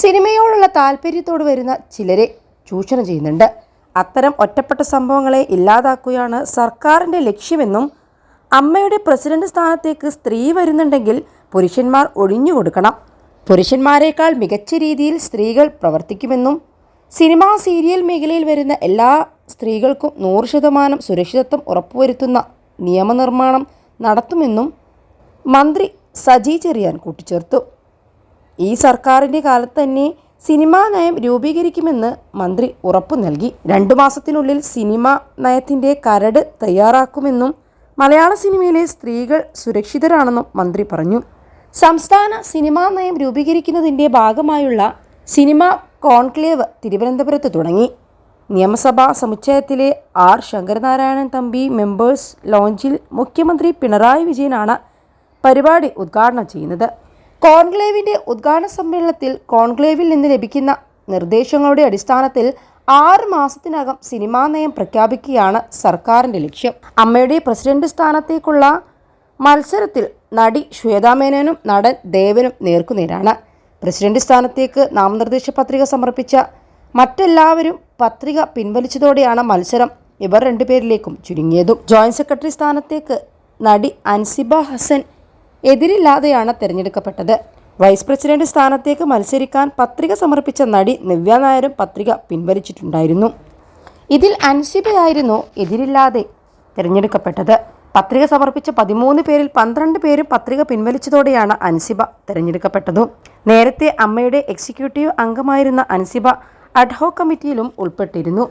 സിനിമയോടുള്ള താല്പര്യത്തോട് വരുന്ന ചിലരെ ചൂഷണം ചെയ്യുന്നുണ്ട്. അത്തരം ഒറ്റപ്പെട്ട സംഭവങ്ങളെ ഇല്ലാതാക്കുകയാണ് സർക്കാരിന്റെ ലക്ഷ്യമെന്നും അമ്മയുടെ പ്രസിഡന്റ് സ്ഥാനത്തേക്ക് സ്ത്രീ വരുന്നുണ്ടെങ്കിൽ പുരുഷന്മാർ ഒഴിഞ്ഞു കൊടുക്കണം. പുരുഷന്മാരെക്കാൾ മികച്ച രീതിയിൽ സ്ത്രീകൾ പ്രവർത്തിക്കുമെന്നും സിനിമാ സീരിയൽ മേഖലയിൽ വരുന്ന എല്ലാ സ്ത്രീകൾക്കും നൂറ് ശതമാനം സുരക്ഷിതത്വം ഉറപ്പുവരുത്തുന്ന നിയമനിർമ്മാണം നടത്തുമെന്നും മന്ത്രി സജി ചെറിയാൻ കൂട്ടിച്ചേർത്തു. ഈ സർക്കാരിന്റെ കാലത്ത് തന്നെ സിനിമാ നയം രൂപീകരിക്കുമെന്ന് മന്ത്രി ഉറപ്പു നൽകി. രണ്ടു മാസത്തിനുള്ളിൽ സിനിമ നയത്തിന്റെ കരട് തയ്യാറാക്കുമെന്നും മലയാള സിനിമയിലെ സ്ത്രീകൾ സുരക്ഷിതരാണെന്നും മന്ത്രി പറഞ്ഞു. സംസ്ഥാന സിനിമാ നയം രൂപീകരിക്കുന്നതിന്റെ ഭാഗമായുള്ള സിനിമ കോൺക്ലേവ് തിരുവനന്തപുരത്ത് തുടങ്ങി. നിയമസഭാ സമുച്ചയത്തിലെ ആർ. ശങ്കരനാരായണൻ തമ്പി മെമ്പേഴ്സ് ലോഞ്ചിൽ മുഖ്യമന്ത്രി പിണറായി വിജയനാണ് പരിപാടി ഉദ്ഘാടനം ചെയ്യുന്നത്. കോൺക്ലേവിന്റെ ഉദ്ഘാടന സമ്മേളനത്തിൽ കോൺക്ലേവിൽ നിന്ന് ലഭിക്കുന്ന നിർദ്ദേശങ്ങളുടെ അടിസ്ഥാനത്തിൽ ആറ് മാസത്തിനകം സിനിമാ നയം പ്രഖ്യാപിക്കുകയാണ് സർക്കാരിന്റെ ലക്ഷ്യം. അമ്മയുടെ പ്രസിഡന്റ് സ്ഥാനത്തേക്കുള്ള മത്സരത്തിൽ നടി ശ്വേതാമേനോനും നടൻ ദേവനും നേർക്കുനേരാണ്. പ്രസിഡന്റ് സ്ഥാനത്തേക്ക് നാമനിർദ്ദേശ പത്രിക സമർപ്പിച്ച മറ്റെല്ലാവരും പത്രിക പിൻവലിച്ചതോടെയാണ് മത്സരം ഇവർ രണ്ടുപേരിലേക്കും ചുരുങ്ങിയതും. ജോയിന്റ് സെക്രട്ടറി സ്ഥാനത്തേക്ക് നടി അൻസിബ ഹസൻ എതിരില്ലാതെയാണ് തെരഞ്ഞെടുക്കപ്പെട്ടത്. വൈസ് പ്രസിഡന്റ് സ്ഥാനത്തേക്ക് മത്സരിക്കാൻ പത്രിക സമർപ്പിച്ച നടി നിവ്യ നായരും പത്രിക പിൻവലിച്ചിട്ടുണ്ടായിരുന്നു. ഇതിൽ അൻസിബയായിരുന്നു എതിരില്ലാതെ തിരഞ്ഞെടുക്കപ്പെട്ടത്. പത്രിക സമർപ്പിച്ച പതിമൂന്ന് പേരിൽ പന്ത്രണ്ട് പേരും പത്രിക പിൻവലിച്ചതോടെയാണ് അൻസിബ തിരഞ്ഞെടുക്കപ്പെട്ടത്. നേരത്തെ അമ്മയുടെ എക്സിക്യൂട്ടീവ് അംഗമായിരുന്ന അൻസിബ അഡ്ഹോക് കമ്മിറ്റിയിലും ഉൾപ്പെട്ടിരുന്നു.